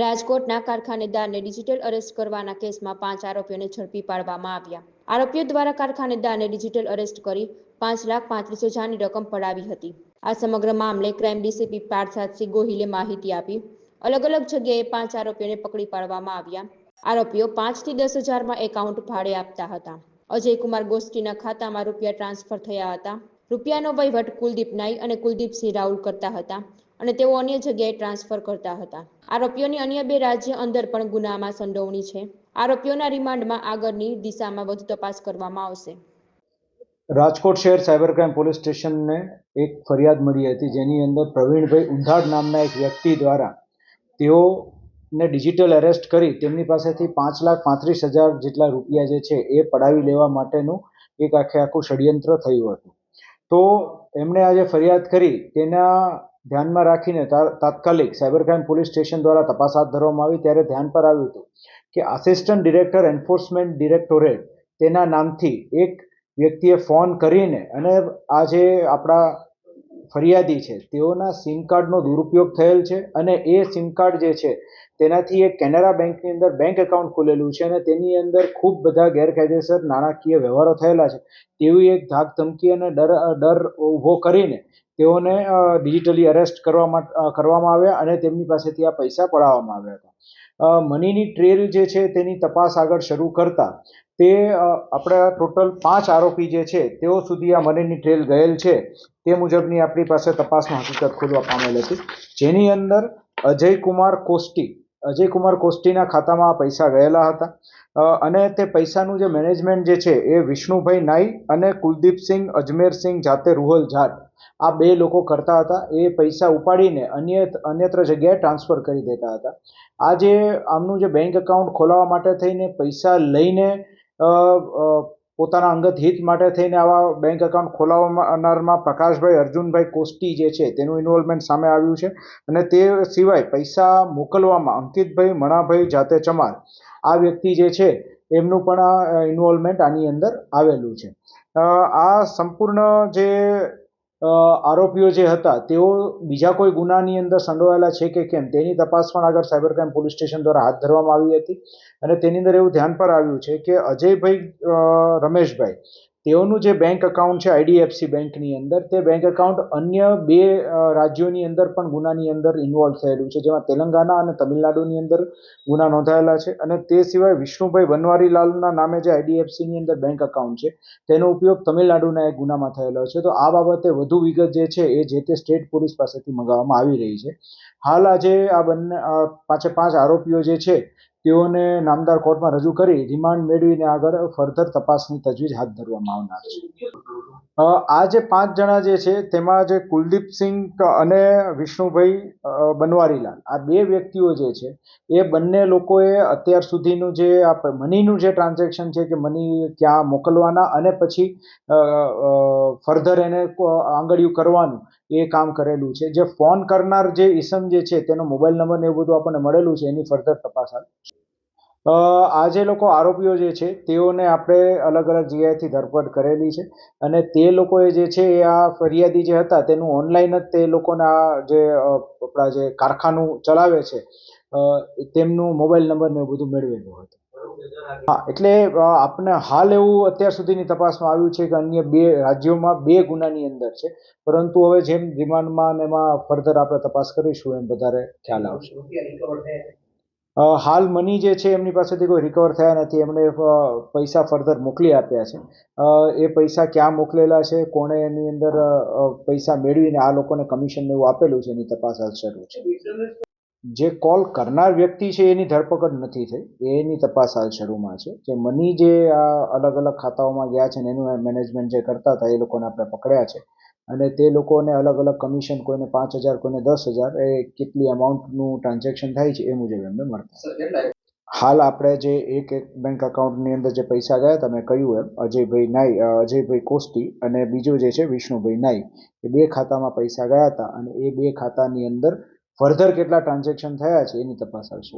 રાજકોટના કારખાનેદારને digital arrest કરવાના કેસમાં પાંચ આરોપીઓને ઝડપી પાડવામાં આવ્યા. આરોપીઓ દ્વારા કારખાનેદારને ડિજિટલ અરેસ્ટ કરી પાંચ લાખ પાંત્રીસ હજારની રકમ પડાવી હતી. આ સમગ્ર મામલે ક્રાઇમ ડીસીપી પાર્થસાદસિંહ ગોહિલે માહિતી આપી. અલગ અલગ જગ્યાએ પાંચ આરોપીઓને પકડી પાડવામાં આવ્યા. આરોપીઓ પાંચથી દસ હજારમાં એકાઉન્ટ ભાડે આપતા હતા. અજયકુમાર ગોષ્ઠીના ખાતામાં રૂપિયા ટ્રાન્સફર થયા હતા. રૂપિયાનો વહીવટ કુલદીપ નાઈ અને કુલદીપસિંહ રાઉલ કરતા હતા. અને તેઓ અન્ય જગ્યાએ ટ્રાન્સફર કરતા હતા. આરોપીઓની અન્ય બે રાજ્ય અંદર પણ ગુનામાં સંડોવણી છે. આરોપીઓના રિમાન્ડમાં આગળની દિશામાં વધુ તપાસ કરવામાં આવશે. રાજકોટ શહેર સાયબર ક્રાઇમ પોલીસ સ્ટેશનને એક ફરિયાદ મળી હતી, જેની અંદર પ્રવીણભાઈ ઉંધાડ નામના એક વ્યક્તિ દ્વારા તેઓને ડિજિટલ એરેસ્ટ કરી તેમની પાસેથી પાંચ લાખ પાંત્રીસ હજાર જેટલા રૂપિયા જે છે એ પડાવી લેવા માટેનું એક આખે આખું ષડયંત્ર થયું હતું. તો એમણે આજે ફરિયાદ કરી, તેના ધ્યાનમાં રાખીને તાત્કાલિક સાયબર ક્રાઇમ પોલીસ સ્ટેશન દ્વારા તપાસ હાથ ધરવામાં આવી ત્યારે ધ્યાન પર આવ્યું હતું કે આસિસ્ટન્ટ ડિરેક્ટર એન્ફોર્સમેન્ટ ડિરેક્ટોરેટ તેના નામથી એક વ્યક્તિએ ફોન કરીને અને આ જે આપણા ફરિયાદી છે, તેઓના સિમ કાર્ડનો દુરુપયોગ થયેલ છે અને એ સિમ કાર્ડ જે છે તેનાથી એ કેનેરા બેંકની અંદર બેંક એકાઉન્ટ ખોલેલું છે અને તેની અંદર ખૂબ બધા ગેરકાયદેસર નાણાકીય વ્યવહારો થયેલા છે. તેવી એક ધાક ધમકી અને ડર ડર ઊભો કરીને તેઓને ડિજિટલી અરેસ્ટ કરવામાં કરવામાં આવ્યા અને તેમની પાસેથી આ પૈસા પડાવવામાં આવ્યા હતા. મનીની ટ્રેલ જે છે તેની તપાસ આગળ શરૂ કરતા તે આપણા ટોટલ પાંચ આરોપી જે છે તેઓ સુધી આ મનીની ટ્રેલ ગયેલ છે તે મુજબની આપણી પાસે તપાસમાં હકીકત ખોલવા પામેલ હતી. જેની અંદર અજયકુમાર કોસ્ટી અજયકુમાર કોસ્ટીના ખાતામાં આ પૈસા ગયેલા હતા. અને તે પૈસાનું જે મેનેજમેન્ટ જે છે એ વિષ્ણુભાઈ નાઈ અને કુલદીપસિંહ અજમેરસિંહ જાતે રૂહલ જાટ આ બે લોકો કરતા હતા. એ પૈસા ઉપાડીને અન્ય અન્યત્ર જગ્યાએ ટ્રાન્સફર કરી દેતા હતા. આ જે આમનું જે બેંક એકાઉન્ટ ખોલાવવા માટે થઈને પૈસા લઈને પોતાના અંગત હિત માટે થઈને આવા બેંક એકાઉન્ટ ખોલાવનારમાં પ્રકાશભાઈ, અર્જુનભાઈ કોસ્ટી જે છે તેનું ઇન્વોલ્વમેન્ટ સામે આવ્યું છે. અને તે સિવાય પૈસા મોકલવામાં અંકિતભાઈ મણાભાઈ જાતે ચમાર, આ વ્યક્તિ જે છે એમનું પણ ઇન્વોલ્વમેન્ટ આની અંદર આવેલું છે. આ સંપૂર્ણ જે આરોપીઓ જે હતા, તેઓ બીજા કોઈ ગુનાની અંદર સંડોવાયેલા છે કે કેમ? તેની તપાસ પણ આગળ સાયબર ક્રાઇમ પોલીસ સ્ટેશન દ્વારા હાથ ધરવામાં આવી હતી. અને તેની અંદર એવું ધ્યાન પર આવ્યું છે કે અજયભાઈ રમેશભાઈ તેઓનું જે બેંક એકાઉન્ટ છે આઈડીએફસી બેંકની અંદર, તે બેંક એકાઉન્ટ અન્ય બે રાજ્યોની અંદર પણ ગુનાની અંદર ઇન્વોલ્વ થયેલું છે. જેમાં તેલંગાના અને તમિલનાડુની અંદર ગુના નોંધાયેલા છે અને તે સિવાય વિષ્ણુભાઈ બનવારીલાલના નામે જે આઈડીએફસીની અંદર બેંક એકાઉન્ટ છે, તેનો ઉપયોગ તમિલનાડુના એક ગુનામાં થયેલો છે. તો આ બાબતે વધુ વિગત જે છે, એ જે તે સ્ટેટ પોલીસ પાસેથી મંગાવવામાં આવી રહી છે. હાલ આજે આ બંને પાંચે પાંચ આરોપીઓ જે છે તેઓને નામદાર કોર્ટમાં રજૂ કરી રિમાન્ડ મેળવીને આગળ ફર્ધર તપાસની તજવીજ હાથ ધરવામાં આવનાર છે. આ જે પાંચ જણા જે છે, તેમાં જે કુલદીપસિંહ અને વિષ્ણુભાઈ બનવારીલાલ, આ બે વ્યક્તિઓ જે છે, એ બંને લોકોએ અત્યાર સુધીનું જે આ મનીનું જે ટ્રાન્ઝેક્શન છે કે મની ક્યાં મોકલવાના અને પછી ફર્ધર એને આંગળિયું કરવાનું એ કામ કરેલું છે. જે ફોન કરનાર જે ઈસમ જે છે, તેનો મોબાઈલ નંબર ને એવું બધું આપણને મળેલું છે, એની ફર્ધર તપાસ હાલ. આ જે લોકો આરોપીઓ જે છે, તેઓને આપણે અલગ અલગ જગ્યાએથી ધરપકડ કરેલી છે અને તે લોકોએ જે છે, એ આ ફરિયાદી જે હતા, તેનું ઓનલાઈન જ તે લોકોના જે આપણા જે કારખાનું ચલાવે છે તેમનું મોબાઈલ નંબર ને એવું બધું મેળવેલું હતું. હા, એટલે આપણે હાલ એવું અત્યાર સુધીની તપાસમાં આવ્યું છે કે અન્ય બે રાજ્યોમાં બે ગુનાની અંદર છે. પરંતુ હવે જેમ રિમાન્ડમાં અને એમાં ફર્ધર આપણે તપાસ કરીશું એમ વધારે ખ્યાલ આવશે. હાલ મની જે છે એમની પાસેથી કોઈ રિકવર થયા નથી. એમણે પૈસા ફર્ધર મોકલી આપ્યા છે. એ પૈસા ક્યાં મોકલેલા છે, કોણે એની અંદર પૈસા મેળવીને આ લોકોને કમિશન એવું આપેલું છે એની તપાસ હાલ શરૂ છે. જે કોલ કરનાર વ્યક્તિ છે એની ધરપકડ નથી થઈ. એની તપાસ હાલ શરૂમાં છે. જે મની જે આ અલગ અલગ ખાતાઓમાં ગયા છે ને એનું મેનેજમેન્ટ જે કરતા હતા એ લોકોને આપણે પકડ્યા છે. અને તે લોકોને અલગ અલગ કમિશન કોઈને પાંચ હજાર કોઈને દસ હજાર એ કેટલી અમાઉન્ટનું ટ્રાન્ઝેક્શન થાય છે એ મુજબ એમને મળતા. હાલ આપણે જે એક એક બેંક અકાઉન્ટની અંદર જે પૈસા ગયા તમે કહ્યું એમ અજયભાઈ નાઈ અજયભાઈ કોસ્ટી અને બીજું જે છે વિષ્ણુભાઈ નાઈ એ બે ખાતામાં પૈસા ગયા હતા અને એ બે ખાતાની અંદર ફર્ધર કેટલા ટ્રાન્ઝેક્શન થયા છે એની તપાસ આવશે.